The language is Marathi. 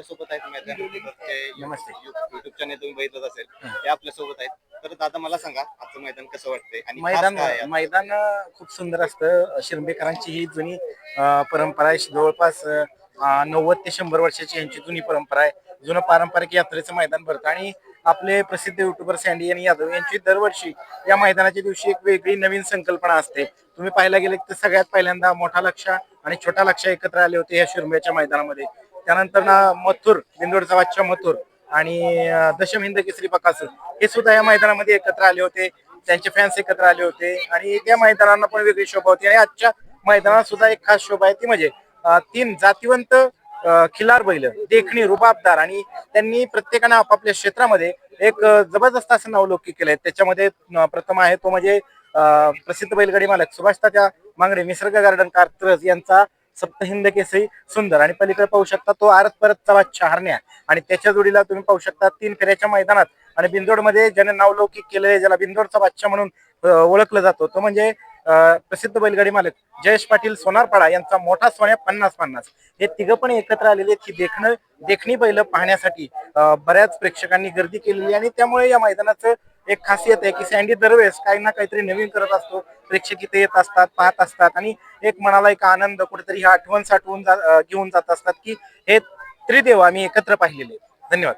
आपल्यासोबत आहेत मैदान नमस्ते. युट्यूब चॅनल तुम्ही बघितलं असेल ते आपल्यासोबत आहेत. तर दादा मला सांगा आजचं मैदान कसं वाटतंय आणि खास मैदान काय आहे? मैदान खूप सुंदर असतं. शिरंबेकरांची ही जुनी अं, परंपरा आहे. जवळपास अं, नव्वद ते शंभर वर्षाची यांची जुनी परंपरा आहे. जुनं पारंपरिक यात्रेचं मैदान भरतं. आणि आपले प्रसिद्ध युट्यूबर सँडी आणि यादव यांची दरवर्षी या मैदानाच्या दिवशी एक वेगळी नवीन संकल्पना असते. तुम्ही पाहायला गेले तर सगळ्यात पहिल्यांदा मोठा लक्ष आणि छोटा लक्ष एकत्र आले होते या शिरंब्याच्या मैदानामध्ये. त्यानंतर ना मथुर बिंदोडचा वाच्य मथुर आणि दशम हिंद केसरी बकासूर हे सुद्धा या मैदानामध्ये एकत्र आले होते. त्यांचे फॅन्स एकत्र आले होते. आणि त्या मैदानांना पण वेगळी शोभा होती. आणि आजच्या मैदानात सुद्धा एक खास शोभा आहे ती म्हणजे तीन जातीवंत खिलार बैल देखणी रुबाबदार आणि त्यांनी प्रत्येकानं आपापल्या क्षेत्रामध्ये एक जबरदस्त असं नावलौकिक केलंय. त्याच्यामध्ये प्रथम आहे तो म्हणजे प्रसिद्ध बैलगाडी मालक सुभाष तात्या मांगडे निसर्ग गार्डन कारत्रज यांचा सप्तहिंद केसरी सुंदर. आणि पलीकडे पाहू शकता तो आरत परतचा बादशाह हरण्या आणि त्याच्या जोडीला तुम्ही पाहू शकता तीन फेऱ्याच्या मैदानात. आणि बिंदोडमध्ये ज्याने नावलौकिक केलेले ज्याला बिंदोडचा बादशाह म्हणून ओळखलं जातो. तो म्हणजे प्रसिद्ध बैलगाडी मालक जयेश पाटील सोनारपाडा यांचा मोठा सोन्या पन्नास पन्नास. हे तिघं पण एकत्र आलेले आहेत की देखणं देखणी बैल पाहण्यासाठी बऱ्याच प्रेक्षकांनी गर्दी केलेली आहे. आणि त्यामुळे या मैदानाचं एक खासियत आहे की सँडी दरवेळेस काही ना काहीतरी नवीन करत असतो प्रेक्षक इथे येत असतात पाहत असतात आणि एक मनाला एक आनंद कुठेतरी ही आठवण साठवून जा- अं, घेऊन जात असतात की हे त्रिदेव आम्ही एकत्र पाहिलेले आहेत. धन्यवाद